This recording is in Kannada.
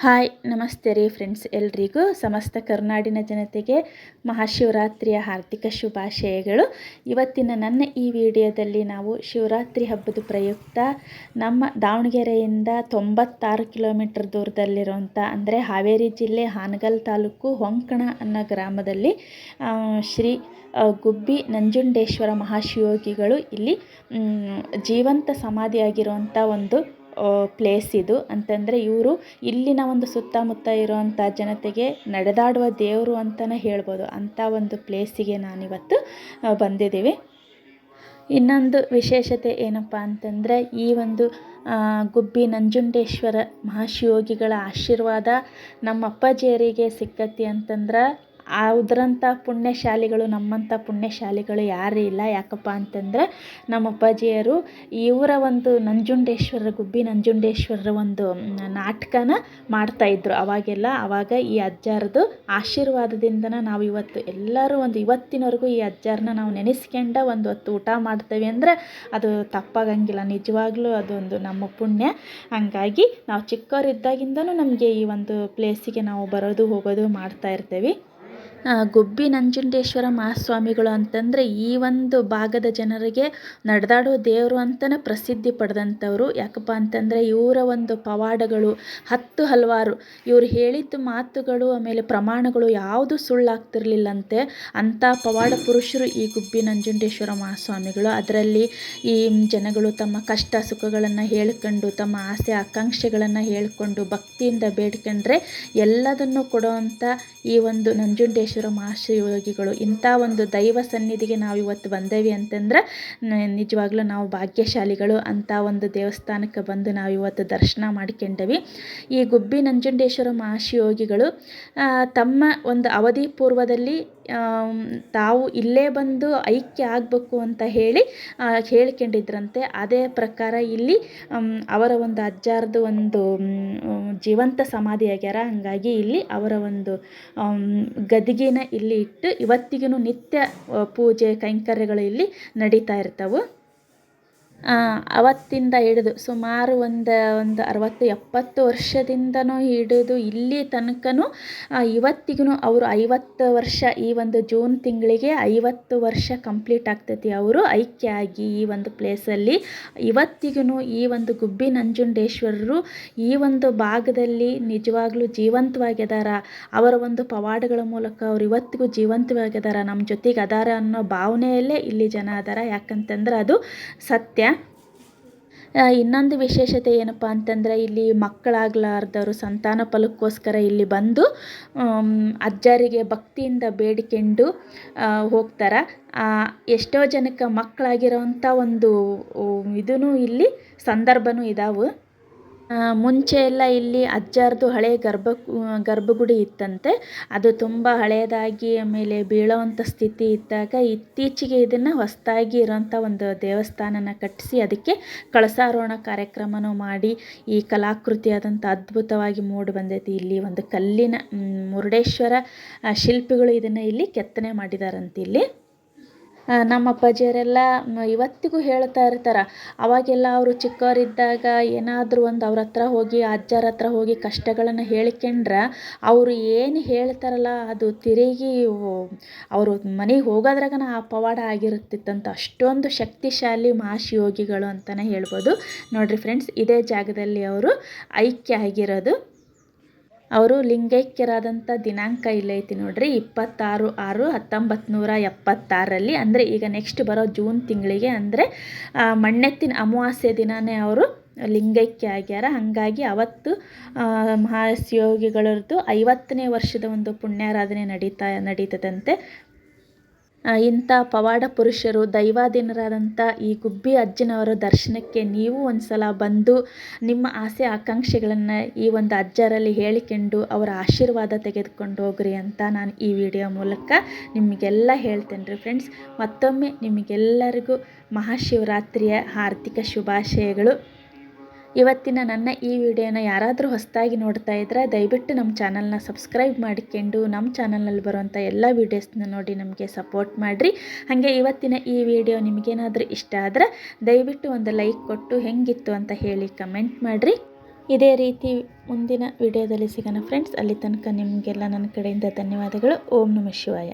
ಹಾಯ್, ನಮಸ್ತೆ ರೀ ಫ್ರೆಂಡ್ಸ್ ಎಲ್ರಿಗೂ. ಸಮಸ್ತ ಕರ್ನಾಡಿನ ಜನತೆಗೆ ಮಹಾಶಿವರಾತ್ರಿಯ ಹಾರ್ದಿಕ ಶುಭಾಶಯಗಳು. ಇವತ್ತಿನ ನನ್ನ ಈ ವಿಡಿಯೋದಲ್ಲಿ ನಾವು ಶಿವರಾತ್ರಿ ಹಬ್ಬದ ಪ್ರಯುಕ್ತ ನಮ್ಮ ದಾವಣಗೆರೆಯಿಂದ ತೊಂಬತ್ತಾರು ಕಿಲೋಮೀಟರ್ ದೂರದಲ್ಲಿರುವಂಥ ಅಂದರೆ ಹಾವೇರಿ ಜಿಲ್ಲೆ ಹಾನಗಲ್ ತಾಲೂಕು ಹೊಂಕಣ ಅನ್ನೋ ಗ್ರಾಮದಲ್ಲಿ ಶ್ರೀ ಗುಬ್ಬಿ ನಂಜುಂಡೇಶ್ವರ ಮಹಾಶಿವಯೋಗಿಗಳು ಇಲ್ಲಿ ಜೀವಂತ ಸಮಾಧಿಯಾಗಿರುವಂಥ ಒಂದು ಪ್ಲೇಸ್ ಇದು. ಅಂತಂದರೆ ಇವರು ಇಲ್ಲಿನ ಒಂದು ಸುತ್ತಮುತ್ತ ಇರುವಂಥ ಜನತೆಗೆ ನಡೆದಾಡುವ ದೇವರು ಅಂತಲೇ ಹೇಳ್ಬೋದು. ಅಂಥ ಒಂದು ಪ್ಲೇಸಿಗೆ ನಾನಿವತ್ತು ಬಂದಿದ್ದೀವಿ. ಇನ್ನೊಂದು ವಿಶೇಷತೆ ಏನಪ್ಪ ಅಂತಂದರೆ ಈ ಒಂದು ಗುಬ್ಬಿ ನಂಜುಂಡೇಶ್ವರ ಮಹಾಶಿವಯೋಗಿಗಳ ಆಶೀರ್ವಾದ ನಮ್ಮ ಅಪ್ಪಾಜಿಯರಿಗೆ ಸಿಕ್ಕತಿ ಅಂತಂದ್ರೆ ಅದರಂಥ ಪುಣ್ಯಶಾಲಿಗಳು, ನಮ್ಮಂಥ ಪುಣ್ಯಶಾಲಿಗಳು ಯಾರೂ ಇಲ್ಲ. ಯಾಕಪ್ಪ ಅಂತಂದರೆ ನಮ್ಮ ಅಪ್ಪಾಜಿಯರು ಇವರ ಒಂದು ನಂಜುಂಡೇಶ್ವರ ಗುಬ್ಬಿ ನಂಜುಂಡೇಶ್ವರರ ಒಂದು ನಾಟಕನ ಮಾಡ್ತಾಯಿದ್ರು ಅವಾಗೆಲ್ಲ. ಅವಾಗ ಈ ಅಜ್ಜಾರದು ಆಶೀರ್ವಾದದಿಂದನೇ ನಾವು ಇವತ್ತು ಎಲ್ಲರೂ ಒಂದು ಇವತ್ತಿನವರೆಗೂ ಈ ಅಜ್ಜಾರನ್ನ ನಾವು ನೆನೆಸ್ಕೊಂಡ ಒಂದು ಹೊತ್ತು ಊಟ ಮಾಡ್ತೇವೆ ಅಂದರೆ ಅದು ತಪ್ಪಾಗಂಗಿಲ್ಲ. ನಿಜವಾಗ್ಲೂ ಅದೊಂದು ನಮ್ಮ ಪುಣ್ಯ. ಹಂಗಾಗಿ ನಾವು ಚಿಕ್ಕವರಿದ್ದಾಗಿಂದನೂ ನಮಗೆ ಈ ಒಂದು ಪ್ಲೇಸಿಗೆ ನಾವು ಬರೋದು, ಹೋಗೋದು ಮಾಡ್ತಾ ಇರ್ತೀವಿ. ಗುಬ್ಬಿ ನಂಜುಂಡೇಶ್ವರ ಮಹಾಸ್ವಾಮಿಗಳು ಅಂತಂದರೆ ಈ ಒಂದು ಭಾಗದ ಜನರಿಗೆ ನಡೆದಾಡೋ ದೇವರು ಅಂತಲೇ ಪ್ರಸಿದ್ಧಿ ಪಡೆದಂಥವ್ರು. ಯಾಕಪ್ಪ ಅಂತಂದರೆ ಇವರ ಒಂದು ಪವಾಡಗಳು ಹತ್ತು ಹಲವಾರು. ಇವರು ಹೇಳಿದ ಮಾತುಗಳು ಆಮೇಲೆ ಪ್ರಮಾಣಗಳು ಯಾವುದು ಸುಳ್ಳಾಗ್ತಿರ್ಲಿಲ್ಲಂತೆ. ಅಂಥ ಪವಾಡ ಪುರುಷರು ಈ ಗುಬ್ಬಿ ನಂಜುಂಡೇಶ್ವರ ಮಹಾಸ್ವಾಮಿಗಳು. ಅದರಲ್ಲಿ ಈ ಜನಗಳು ತಮ್ಮ ಕಷ್ಟ ಸುಖಗಳನ್ನು ಹೇಳ್ಕೊಂಡು, ತಮ್ಮ ಆಸೆ ಆಕಾಂಕ್ಷೆಗಳನ್ನು ಹೇಳ್ಕೊಂಡು, ಭಕ್ತಿಯಿಂದ ಬೇಡ್ಕೊಂಡ್ರೆ ಎಲ್ಲದನ್ನು ಕೊಡುವಂಥ ಈ ಒಂದು ನಂಜುಂಡೇಶ್ವರ ಮಹಾಶಿವಯೋಗಿಗಳು ಇಂಥ ಒಂದು ದೈವ ಸನ್ನಿಧಿಗೆ ನಾವು ಇವತ್ತು ಬಂದೇವಿ ಅಂತಂದ್ರೆ ನಿಜವಾಗ್ಲೂ ನಾವು ಭಾಗ್ಯಶಾಲಿಗಳು ಅಂಥ ಒಂದು ದೇವಸ್ಥಾನಕ್ಕೆ ಬಂದು ನಾವು ಇವತ್ತು ದರ್ಶನ ಮಾಡ್ಕೊಂಡೇವಿ. ಈ ಗುಬ್ಬಿ ನಂಜುಂಡೇಶ್ವರ ಮಹಾಶಿವಯೋಗಿಗಳು ತಮ್ಮ ಒಂದು ಅವಧಿ ಪೂರ್ವದಲ್ಲಿ ತಾವು ಇಲ್ಲೇ ಬಂದು ಐಕ್ಯ ಆಗಬೇಕು ಅಂತ ಹೇಳಿ ಹೇಳ್ಕೊಂಡಿದ್ರಂತೆ. ಅದೇ ಪ್ರಕಾರ ಇಲ್ಲಿ ಅವರ ಒಂದು ಅಜ್ಜಾರದು ಒಂದು ಜೀವಂತ ಸಮಾಧಿ ಆಗ್ಯಾರ ಹಂಗಾಗಿ ಇಲ್ಲಿ ಅವರ ಒಂದು ಆಮ್, ಗದಿಗೆನ ಇಲ್ಲಿ ಇಟ್ಟು ಇವತ್ತಿಗೂ ನಿತ್ಯ ಪೂಜೆ ಕೈಂಕರ್ಯಗಳು ಇಲ್ಲಿ ನಡೀತಾ ಇರ್ತವೆ. ಅವತ್ತಿಂದ ಹಿಡಿದು ಸುಮಾರು ಒಂದು ಒಂದು ಅರವತ್ತು, ಎಪ್ಪತ್ತು ವರ್ಷದಿಂದನೂ ಹಿಡಿದು ಇಲ್ಲಿ ತನಕನೂ ಇವತ್ತಿಗೂ ಅವರು ಐವತ್ತು ವರ್ಷ ಈ ಒಂದು ಜೂನ್ ತಿಂಗಳಿಗೆ ಐವತ್ತು ವರ್ಷ ಕಂಪ್ಲೀಟ್ ಆಗ್ತೈತಿ. ಅವರು ಐಕ್ಯ ಆಗಿ ಈ ಒಂದು ಪ್ಲೇಸಲ್ಲಿ ಇವತ್ತಿಗೂ ಈ ಒಂದು ಗುಬ್ಬಿ ನಂಜುಂಡೇಶ್ವರರು ಈ ಒಂದು ಭಾಗದಲ್ಲಿ ನಿಜವಾಗ್ಲೂ ಜೀವಂತವಾಗಿದಾರ. ಅವರ ಒಂದು ಪವಾಡಗಳ ಮೂಲಕ ಅವ್ರು ಇವತ್ತಿಗೂ ಜೀವಂತವಾಗಿದಾರ. ನಮ್ಮ ಜೊತೆಗೆ ಅದಾರ ಅನ್ನೋ ಭಾವನೆಯಲ್ಲೇ ಇಲ್ಲಿ ಜನ ಅದಾರ. ಯಾಕಂತಂದ್ರೆ ಅದು ಸತ್ಯ. ಇನ್ನೊಂದು ವಿಶೇಷತೆ ಏನಪ್ಪ ಅಂತಂದರೆ ಇಲ್ಲಿ ಮಕ್ಕಳಾಗಲಾರ್ದವರು ಸಂತಾನ ಫಲಕ್ಕೋಸ್ಕರ ಇಲ್ಲಿ ಬಂದು ಅಜ್ಜರಿಗೆ ಭಕ್ತಿಯಿಂದ ಬೇಡಿಕೊಂಡು ಹೋಗ್ತಾರೆ. ಎಷ್ಟೋ ಜನಕ್ಕೆ ಮಕ್ಕಳಾಗಿರೋವಂಥ ಒಂದು ಇದೂ ಇಲ್ಲಿ ಸಂದರ್ಭವೂ ಇದಾವೆ. ಮುಂಚೆ ಎಲ್ಲ ಇಲ್ಲಿ ಅಜ್ಜಾರದು ಹಳೆ ಗರ್ಭ, ಗರ್ಭಗುಡಿ ಇತ್ತಂತೆ. ಅದು ತುಂಬ ಹಳೆಯದಾಗಿ ಆಮೇಲೆ ಬೀಳೋವಂಥ ಸ್ಥಿತಿ ಇದ್ದಾಗ ಇತ್ತೀಚೆಗೆ ಇದನ್ನು ಹೊಸದಾಗಿ ಇರೋಂಥ ಒಂದು ದೇವಸ್ಥಾನನ ಕಟ್ಟಿಸಿ ಅದಕ್ಕೆ ಕಳಸಾರೋಹಣ ಕಾರ್ಯಕ್ರಮನೂ ಮಾಡಿ ಈ ಕಲಾಕೃತಿಯಾದಂಥ ಅದ್ಭುತವಾಗಿ ಮೂಡಿ ಬಂದೈತಿ. ಇಲ್ಲಿ ಒಂದು ಕಲ್ಲಿನ ಮುರುಡೇಶ್ವರ ಶಿಲ್ಪಿಗಳು ಇದನ್ನು ಇಲ್ಲಿ ಕೆತ್ತನೆ ಮಾಡಿದಾರಂತೆ ಇಲ್ಲಿ. ನಮ್ಮ ಅಪ್ಪಾಜಿಯವರೆಲ್ಲ ಇವತ್ತಿಗೂ ಹೇಳ್ತಾ ಇರ್ತಾರೆ. ಅವಾಗೆಲ್ಲ ಅವರು ಚಿಕ್ಕವರಿದ್ದಾಗ ಏನಾದರೂ ಒಂದು ಅವ್ರ ಹತ್ರ ಹೋಗಿ, ಅಜ್ಜರ ಹತ್ರ ಹೋಗಿ ಕಷ್ಟಗಳನ್ನು ಹೇಳಿಕೊಂಡ್ರೆ ಅವರು ಏನು ಹೇಳ್ತಾರಲ್ಲ, ಅದು ತಿರುಗಿ ಅವರು ಮನೆಗೆ ಹೋಗೋದ್ರಾಗನ ಆ ಪವಾಡ ಆಗಿರುತ್ತಿತ್ತಂತ. ಅಷ್ಟೊಂದು ಶಕ್ತಿಶಾಲಿ ಮಹಾಶಿವಯೋಗಿಗಳು ಅಂತಲೇ ಹೇಳ್ಬೋದು. ನೋಡಿರಿ ಫ್ರೆಂಡ್ಸ್ ಇದೇ ಜಾಗದಲ್ಲಿ ಅವರು ಐಕ್ಯ ಆಗಿರೋದು. ಅವರು ಲಿಂಗೈಕ್ಯರಾದಂಥ ದಿನಾಂಕ ಇಲ್ಲೈತಿ ನೋಡ್ರಿ ಇಪ್ಪತ್ತಾರು ಆರು ಹತ್ತೊಂಬತ್ತು ನೂರ ಎಪ್ಪತ್ತಾರರಲ್ಲಿ ಅಂದರೆ ಈಗ ನೆಕ್ಸ್ಟ್ ಬರೋ ಜೂನ್ ತಿಂಗಳಿಗೆ ಅಂದರೆ ಮಣ್ಣೆತ್ತಿನ ಅಮಾವಾಸ್ಯೆ ದಿನವೇ ಅವರು ಲಿಂಗೈಕ್ಯ ಆಗ್ಯಾರ. ಹಾಗಾಗಿ ಅವತ್ತು ಆ, ಮಹಾಶಿವಯೋಗಿಗಳದ್ದು ಐವತ್ತನೇ ವರ್ಷದ ಒಂದು ಪುಣ್ಯಾರಾಧನೆ ನಡೀತಾ ನಡೀತದಂತೆ. ಇಂಥ ಪವಾಡ ಪುರುಷರು, ದೈವಾಧೀನರಾದಂಥ ಈ ಗುಬ್ಬಿ ಅಜ್ಜನವರ ದರ್ಶನಕ್ಕೆ ನೀವು ಒಂದು ಸಲ ಬಂದು ನಿಮ್ಮ ಆಸೆ ಆಕಾಂಕ್ಷೆಗಳನ್ನು ಈ ಒಂದು ಅಜ್ಜರಲ್ಲಿ ಹೇಳಿಕೊಂಡು ಅವರ ಆಶೀರ್ವಾದ ತೆಗೆದುಕೊಂಡು ಹೋಗ್ರಿ ಅಂತ ನಾನು ಈ ವಿಡಿಯೋ ಮೂಲಕ ನಿಮಗೆಲ್ಲ ಹೇಳ್ತೇನೆ ರೀ ಫ್ರೆಂಡ್ಸ್ ಮತ್ತೊಮ್ಮೆ ನಿಮಗೆಲ್ಲರಿಗೂ ಮಹಾಶಿವರಾತ್ರಿಯ ಹಾರ್ದಿಕ ಶುಭಾಶಯಗಳು. ಇವತ್ತಿನ ನನ್ನ ಈ ವಿಡಿಯೋನ ಯಾರಾದರೂ ಹೊಸದಾಗಿ ನೋಡ್ತಾ ಇದ್ದರೆ ದಯವಿಟ್ಟು ನಮ್ಮ ಚಾನಲ್ನ ಸಬ್ಸ್ಕ್ರೈಬ್ ಮಾಡಿಕೊಂಡು ನಮ್ಮ ಚಾನಲ್ನಲ್ಲಿ ಬರುವಂಥ ಎಲ್ಲ ವೀಡಿಯೋಸ್ನ ನೋಡಿ ನಮಗೆ ಸಪೋರ್ಟ್ ಮಾಡಿರಿ. ಹಾಗೆ ಇವತ್ತಿನ ಈ ವಿಡಿಯೋ ನಿಮಗೇನಾದರೂ ಇಷ್ಟ ಆದರೆ ದಯವಿಟ್ಟು ಒಂದು ಲೈಕ್ ಕೊಟ್ಟು ಹೆಂಗಿತ್ತು ಅಂತ ಹೇಳಿ ಕಮೆಂಟ್ ಮಾಡಿರಿ. ಇದೇ ರೀತಿ ಮುಂದಿನ ವಿಡಿಯೋದಲ್ಲಿ ಸಿಗೋಣ ಫ್ರೆಂಡ್ಸ್. ಅಲ್ಲಿ ತನಕ ನಿಮಗೆಲ್ಲ ನನ್ನ ಕಡೆಯಿಂದ ಧನ್ಯವಾದಗಳು. ಓಂ ನಮ ಶಿವಾಯ.